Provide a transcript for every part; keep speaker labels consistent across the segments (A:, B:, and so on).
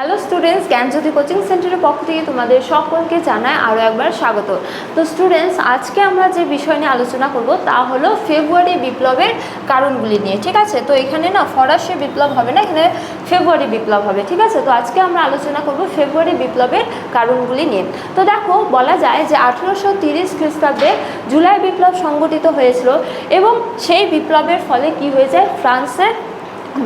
A: Hello students জ্ঞানজ্যোতি coaching সেন্টারের পক্ষ থেকে তোমাদের সকলকে জানায় আরও একবার স্বাগত। তো স্টুডেন্টস আজকে আমরা যে বিষয় নিয়ে আলোচনা করব তা হলো ফেব্রুয়ারি বিপ্লবের কারণগুলি নিয়ে, ঠিক আছে? তো এখানে না ফরাসি বিপ্লব হবে না, এখানে ফেব্রুয়ারি বিপ্লব হবে, ঠিক আছে? তো আজকে আমরা আলোচনা করব ফেব্রুয়ারি বিপ্লবের কারণগুলি নিয়ে। তো দেখো, বলা যায় যে আঠেরোশো তিরিশ খ্রিস্টাব্দে জুলাই বিপ্লব সংগঠিত হয়েছিল এবং সেই বিপ্লবের ফলে কি হয়ে যায় ফ্রান্সের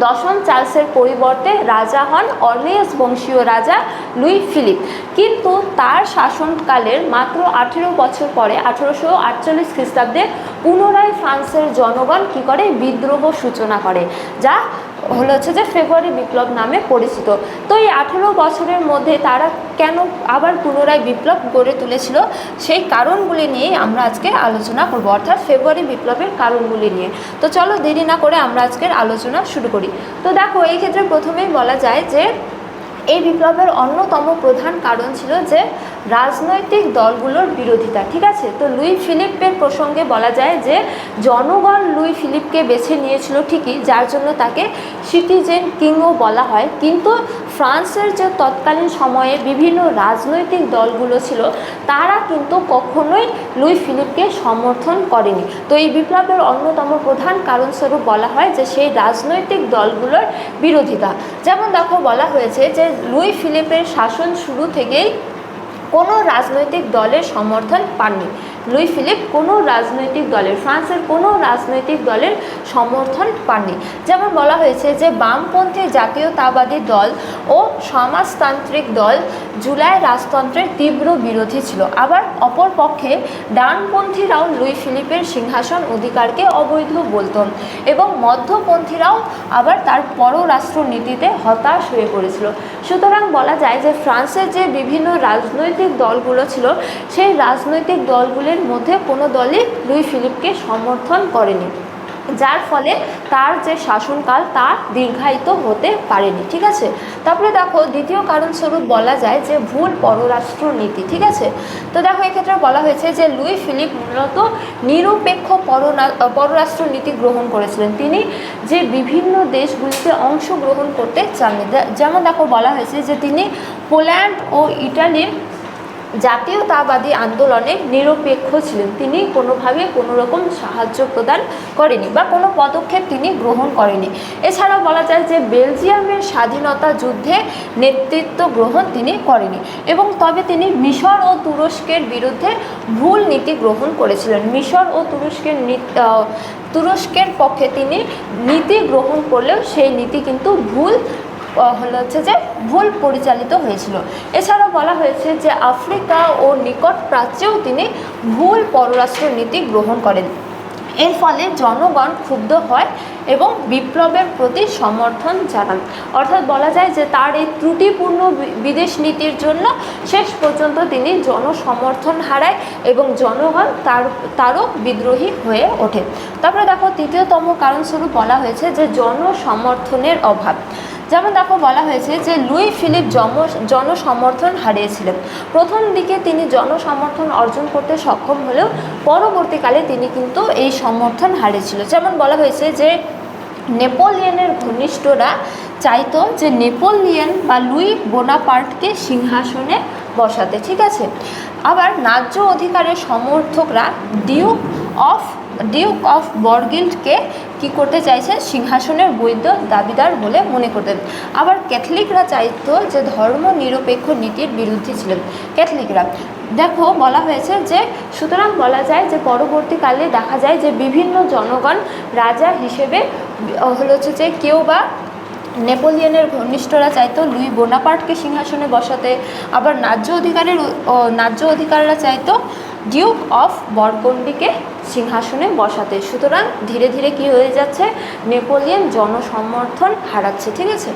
A: দশম চার্লসের পরিবর্তে রাজা হন অর্নেস বংশীয় রাজা লুই ফিলিপ। কিন্তু তার শাসনকালের মাত্র আঠেরো বছর পরে, আঠেরোশো আটচল্লিশ খ্রিস্টাব্দে পুনরায় ফ্রান্সের জনগণ কী করে? বিদ্রোহ সূচনা করে, যা হলো হচ্ছে যে ফেব্রুয়ারি বিপ্লব নামে পরিচিত। তো এই আঠেরো বছরের মধ্যে তারা কেন আবার পুনরায় বিপ্লব গড়ে তুলেছিল সেই কারণগুলি নিয়েই আমরা আজকে আলোচনা করব, অর্থাৎ ফেব্রুয়ারি বিপ্লবের কারণগুলি নিয়ে। তো চলো দেরি না করে আমরা আজকের আলোচনা শুরু করি। তো দেখো, এই ক্ষেত্রে প্রথমেই বলা যায় যে এই বিপ্লবের অন্যতম প্রধান কারণ ছিল যে রাজনৈতিক দলগুলোর বিরোধিতা, ঠিক আছে? তো লুই ফিলিপের প্রসঙ্গে বলা যায় যে, জনগণ লুই ফিলিপকে বেছে নিয়েছিল ঠিকই, যার জন্য তাকে সিটিজেন কিংও বলা হয়। কিন্তু ফ্রান্সের যে তৎকালীন সময়ে বিভিন্ন রাজনৈতিক দলগুলো ছিল, তারা কিন্তু কখনোই লুই ফিলিপকে সমর্থন করেনি। তো এই বিপ্লবের অন্যতম প্রধান কারণস্বরূপ বলা হয় যে, সেই রাজনৈতিক দলগুলোর বিরোধিতা। যেমন দেখো, বলা হয়েছে যে, লুই ফিলিপের শাসন শুরু থেকেই কোনো রাজনৈতিক দলের সমর্থন পাননি। লুই ফিলিপ কোনো রাজনৈতিক দলের, ফ্রান্সের কোনো রাজনৈতিক দলের সমর্থন পাননি। যেমন বলা হয়েছে যে, বামপন্থী জাতীয়তাবাদী দল ও সমাজতান্ত্রিক দল জুলাই রাজতন্ত্রের তীব্র বিরোধী ছিল। আবার অপর পক্ষে ডানপন্থীরাও লুই ফিলিপের সিংহাসন অধিকারকে অবৈধ বলতেন এবং মধ্যপন্থীরাও আবার তার পররাষ্ট্র নীতিতে হতাশ হয়ে পড়েছিল। সুতরাং বলা যায় যে ফ্রান্সের যে বিভিন্ন রাজনৈতিক দলগুলো ছিল, সেই রাজনৈতিক দলগুলির মধ্যে কোনো দলই লুই ফিলিপকে সমর্থন করেনি। যার ফলে তার যে শাসনকাল তা দীর্ঘায়িত হতে পারেনি, ঠিক আছে? তারপরে দেখো, দ্বিতীয় কারণস্বরূপ বলা যায় যে ভুল পররাষ্ট্র নীতি ঠিক আছে? তো দেখো, এক্ষেত্রে বলা হয়েছে যে লুই ফিলিপ মূলত নিরপেক্ষ পররাষ্ট্র নীতি গ্রহণ করেছিলেন। তিনি যে বিভিন্ন দেশগুলিতে অংশগ্রহণ করতে চাননি। দে- যেমন দেখো, বলা হয়েছে যে তিনি পোল্যান্ড ও ইটালির জাতীয়তাবাদী আন্দোলনে নিরপেক্ষ ছিলেন। তিনি কোনোভাবে কোনো রকম সাহায্য প্রদান করেনি বা কোনো পদক্ষেপ তিনি গ্রহণ করেনি। এছাড়াও বলা যায় যে বেলজিয়ামের স্বাধীনতা যুদ্ধে নেতৃত্ব গ্রহণ তিনি করেনি এবং তবে তিনি মিশর ও তুরস্কের বিরুদ্ধে ভুল নীতি গ্রহণ করেছিলেন। মিশর ও তুরস্কের তুরস্কের পক্ষে তিনি নীতি গ্রহণ করলেও সেই নীতি কিন্তু ভুল হলো হচ্ছে যে ভুল পরিচালিত হয়েছিল। এছাড়াও বলা হয়েছে যে আফ্রিকা ও নিকট প্রাচ্যেও তিনি ভুল পররাষ্ট্র নীতি গ্রহণ করেন। এর ফলে জনগণ ক্ষুব্ধ হয় এবং বিপ্লবের প্রতি সমর্থন জানান। অর্থাৎ বলা যায় যে তার এই ত্রুটিপূর্ণ বিদেশ নীতির জন্য শেষ পর্যন্ত তিনি জনসমর্থন হারায় এবং জনগণ তার, তারও বিদ্রোহী হয়ে ওঠে। তারপরে দেখো, তৃতীয়তম কারণস্বরূপ বলা হয়েছে যে জনসমর্থনের অভাব। যেমন দেখো বলা হয়েছে যে লুই ফিলিপ জম জনসমর্থন হারিয়েছিলেন। প্রথম দিকে তিনি জনসমর্থন অর্জন করতে সক্ষম হলেও পরবর্তীকালে তিনি কিন্তু এই সমর্থন হারিয়েছিল। যেমন বলা হয়েছে যে নেপোলিয়নের ঘনিষ্ঠরা চাইতো যে নেপোলিয়ন বা লুই বোনাপার্টকে সিংহাসনে বসাতে, ঠিক আছে? আবার ন্যায্য অধিকারের সমর্থকরা ডিউক অফ ডিউক অফ বর্গিল্ডকে কি করতে চাইছে? সিংহাসনের বৈধ দাবিদার বলে মনে করতেন। আবার ক্যাথলিকরা চাইতো যে ধর্ম নিরপেক্ষ নীতির বিরুদ্ধে ছিলেন। ক্যাথলিকরা। দেখো, বলা হয়েছে যে, সুতরাং বলা যায় যে, পরবর্তীকালে দেখা যায় যে, বিভিন্ন জনগণ রাজা হিসেবে হলো হচ্ছে যে, কেউ বা নেপোলিয়নের ঘনিষ্ঠরা চাইতো লুই বোনাপার্টকে সিংহাসনে বসাতে। আবার ন্যায্য অধিকারের ন্যায্য অধিকাররা চাইতো ডিউক অফ বরকন্ডিকে সিংহাসনে বসাতে। সুতরাং ধীরে ধীরে কি হয়ে যাচ্ছে? নেপোলিয়ন জনসমর্থন হারাচ্ছে, ঠিক আছে?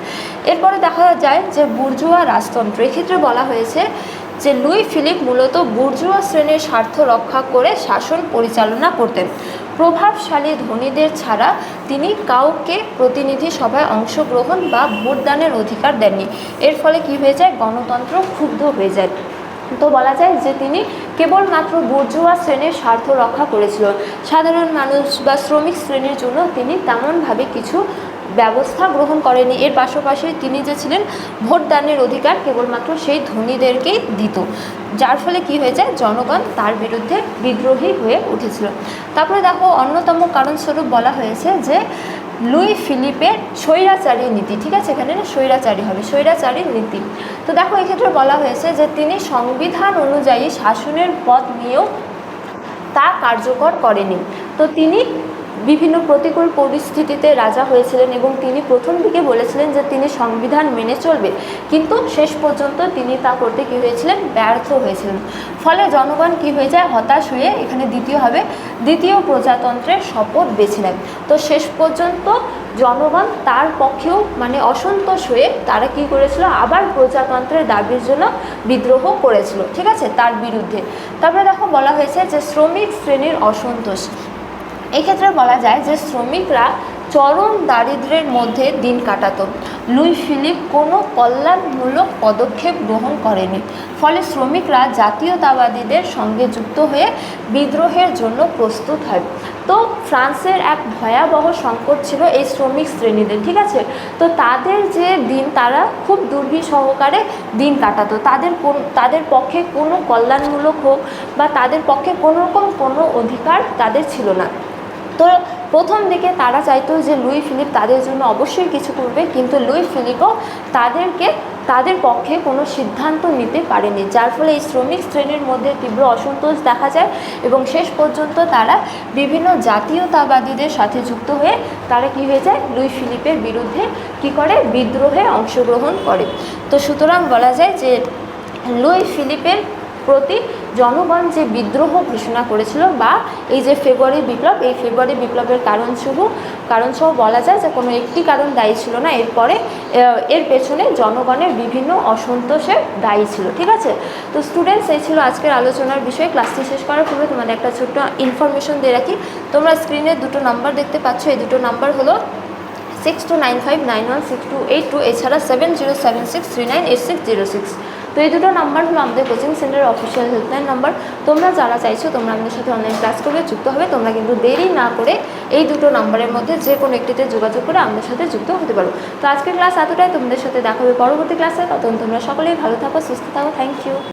A: এরপরে দেখা যায় যে বুর্জুয়া রাজতন্ত্র, এক্ষেত্রে বলা হয়েছে যে লুই ফিলিপ মূলত বুর্জুয়া শ্রেণির স্বার্থ রক্ষা করে শাসন পরিচালনা করতেন। প্রভাবশালী ধনীদের ছাড়া তিনি কাউকে প্রতিনিধি সভায় অংশগ্রহণ বা ভোটদানের অধিকার দেননি। এর ফলে কি হয়ে যায়? গণতন্ত্র ক্ষুব্ধ হয়ে যায়। তো বলা যায় যে তিনি কেবলমাত্র বুর্জুয়া শ্রেণির স্বার্থ রক্ষা করেছিল সাধারণ মানুষ বা শ্রমিক শ্রেণির জন্য তিনি তেমনভাবে কিছু ব্যবস্থা গ্রহণ করেনি এর পাশাপাশি তিনি যে ছিলেন ভোটদানের অধিকার কেবলমাত্র সেই ধনীদেরকেই দিত, যার ফলে কি হয়ে যায়, জনগণ তার বিরুদ্ধে বিদ্রোহী হয়ে উঠেছিল। তারপরে দেখো, অন্যতম কারণস্বরূপ বলা হয়েছে যে লুই ফিলিপের স্বৈরাচারী নীতি, ঠিক আছে? এখানে না স্বৈরাচারী হবে, স্বৈরাচারী নীতি। তো দেখো এক্ষেত্রে বলা হয়েছে যে তিনি সংবিধান অনুযায়ী শাসনের পথ নিয়েও তা কার্যকর করেনি। তো তিনি বিভিন্ন প্রতিকূল পরিস্থিতিতে রাজা হয়েছিলেন এবং তিনি প্রথম দিকে বলেছিলেন যে তিনি সংবিধান মেনে চলবে। কিন্তু শেষ পর্যন্ত তিনি তা করতে কী হয়েছিলেন? ব্যর্থ হয়েছিলেন। ফলে জনগণ কী হয়ে যায়? হতাশ হয়ে এখানে দ্বিতীয় হবে। দ্বিতীয় প্রজাতন্ত্রের শপথ বেছে তো শেষ পর্যন্ত জনগণ তার পক্ষেও মানে অসন্তোষ হয়ে তারা কি করেছিল? আবার প্রজাতন্ত্রের দাবির জন্য বিদ্রোহ করেছিল। ঠিক আছে? তার বিরুদ্ধে। তারপরে দেখো বলা হয়েছে যে শ্রমিক শ্রেণির অসন্তোষ। এক্ষেত্রে বলা যায় যে শ্রমিকরা চরম দারিদ্র্যের মধ্যে দিন কাটাত। লুই ফিলিপ কোনো কল্যাণমূলক পদক্ষেপ গ্রহণ করেনি। ফলে শ্রমিকরা জাতীয়তাবাদীদের সঙ্গে যুক্ত হয়ে বিদ্রোহের জন্য প্রস্তুত হয়। তো ফ্রান্সের এক ভয়াবহ সংকট ছিল এই শ্রমিক শ্রেণীদের, ঠিক আছে? তো তাদের যে দিন, তারা খুব দুর্বি সহকারে দিন কাটাতো। তাদের কোন, তাদের পক্ষে কোনো কল্যাণমূলক হোক বা তাদের পক্ষে কোনো রকম কোনো অধিকার তাদের ছিল না। তো প্রথম দিকে তারা চাইতো যে লুই ফিলিপ তাদের জন্য অবশ্যই কিছু করবে, কিন্তু লুই ফিলিপও তাদেরকে, তাদের পক্ষে কোনো সিদ্ধান্ত নিতে পারেনি। যার ফলে এই শ্রমিক শ্রেণির মধ্যে তীব্র অসন্তোষ দেখা যায় এবং শেষ পর্যন্ত তারা বিভিন্ন জাতীয়তাবাদীদের সাথে যুক্ত হয়ে তারা কি হয়ে যায়? লুই ফিলিপের বিরুদ্ধে কি করে? বিদ্রোহে অংশগ্রহণ করে। তো সুতরাং বলা যায় যে লুই ফিলিপের প্রতি জনগণ যে বিদ্রোহ ঘোষণা করেছিল বা এই যে ফেব্রুয়ারি বিপ্লব, এই ফেব্রুয়ারি বিপ্লবের কারণ শুরু কারণ সহ বলা যায় যে কোনো একটি কারণ দায়ী ছিল না, এরপরে এর পেছনে জনগণের বিভিন্ন অসন্তোষের দায়ী ছিল, ঠিক আছে? তো স্টুডেন্টস এই ছিল আজকের আলোচনার বিষয়ে। ক্লাসটি শেষ করার পূর্বে তোমাদের একটা ছোট্ট ইনফরমেশন দিয়ে রাখি। তোমরা স্ক্রিনে দুটো নাম্বার দেখতে পাচ্ছ, এই দুটো নাম্বার হলো six two nine five nine one six two eight two এছাড়া seven zero seven six three nine eight six zero six তো এই দুটো নাম্বার হলো আমাদের কোচিং সেন্টারের অফিসিয়াল হেল্পলাইন নাম্বার। তোমরা যারা চাইছো তোমরা আমাদের সাথে অনলাইন ক্লাস করবে, যুক্ত হবে। তোমরা কিন্তু দেরি না করে এই দুটো নাম্বারের মধ্যে যে কোনো একটিতে যোগাযোগ করে আমাদের সাথে যুক্ত হতে পারো। তো আজকের ক্লাস এতটাই। তোমাদের সাথে দেখাবে পরবর্তী ক্লাসে তখন তোমরা সকলেই ভালো থাকো, সুস্থ থাকো। Thank you